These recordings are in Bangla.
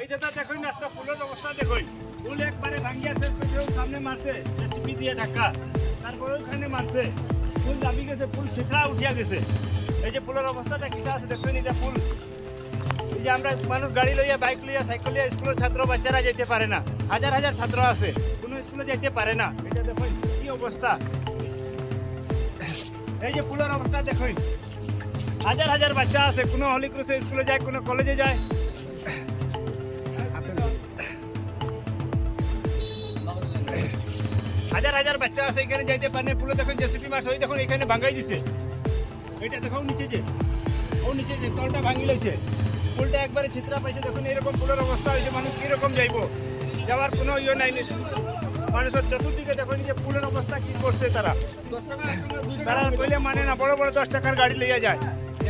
এই যে দেখুন, একটা ফুলের অবস্থা দেখুন। ফুল একবারে ভাঙ্গিয়া শেষ করে সামনে মারছে দিয়ে ঢাকা। তারপরে ওখানে ফুল দাবি গেছে, ফুল ছিছড়া উঠিয়া গেছে। এই যে ফুলের অবস্থাটা কিটা আছে, দেখুন এটা ফুল। এই যে আমরা মানুষ গাড়ি লইয়া, বাইক লইয়া, সাইকেল লইয়া স্কুলের ছাত্র বাচ্চারা যেতে পারে না। হাজার হাজার ছাত্র আছে, কোনো স্কুলে যেতে পারে না। এটা দেখুন, কি অবস্থা। এই যে ফুলের অবস্থা দেখুন। হাজার হাজার বাচ্চা আছে, কোনো হলি ক্রুসে স্কুলে যায়, কোনো কলেজে যায়। হাজার হাজার বাচ্চা আছে এখানে যাইতে পারে পুরো দেখুন, জেসিপি মাছ ওই দেখুন, এখানে ভাঙাই দিছে। এটা দেখো নিচে যে, ও নিচে যে তলটা ভাঙি লাইছে। ফুলটা একবারে ছিত্রা পাইছে, দেখুন, এরকম ফুলের অবস্থা হয়েছে, মানুষ কীরকম যাইব? যাওয়ার কোনো ইয়ে নাই মানুষের চতুর্দিকে দেখুন যে পুলের অবস্থা কি করছে তারা। তারা কইলে মানে না, বড় বড় দশ টাকার গাড়ি লইয়া যায়।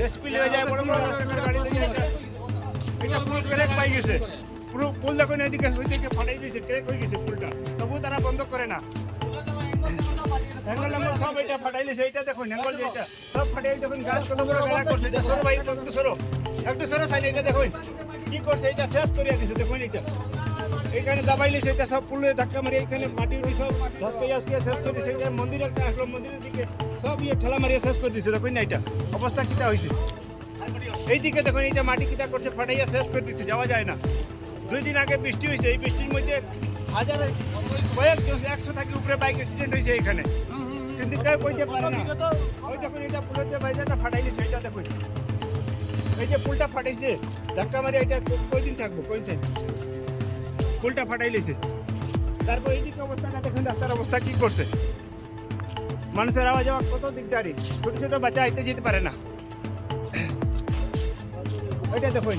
এসপি লইয়া যায়, বড় বড় দশ টাকার গাড়ি লইয়া যায়। এটা ফুল ক্রেক পাই গেছে। পুরো ফুল দেখুন এদিকে ওইদিকে ফাটাই দিয়েছে ক্রেক হয়ে গেছে ফুলটা তবু তারা বন্ধ করে না। সব এটা সব দেখুন সরো সরো সাইড, এটা কি করছে শেষ দিছে, দেখুন এটা। সব ফুলে ধাক্কা এখানে মাটি শেষ করে একটা মন্দিরের দিকে সব ইয়ে ঠেলা মারিয়া শেষ করে দিছে, দেখুন না এটা, অবস্থা কিটা হয়েছে এইদিকে দেখুন, এইটা মাটি কিটা করছে, ফাটাইয়া শেষ করে দিচ্ছে যাওয়া যায় না। দুই দিন আগে বৃষ্টি হয়েছে। এই বৃষ্টির মধ্যে হাজার কয়েকজন একশো থাকি উপরে বাইক অ্যাক্সিডেন্ট হয়েছে এখানে। কিন্তু কেউ কইতে পারে না, ওই দেখুন এটা পুলের যে বাইজাটা ফাটাই দিচ্ছে এইটা দেখুন এই যে পুলটা ফাটাইছে, ধাক্কা মারি এটা কয়দিন থাকব? কইছে পুলটা ফাটাই লেছে তারপর এইদিকে অবস্থাটা দেখুন, রাস্তার অবস্থা কি করছে। মানুষের আওয়া যাওয়া কত দিকদারি ছোট ছোট বাচ্চা আইতে যেতে পারে না। ওইটা দেখুন।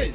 Hey!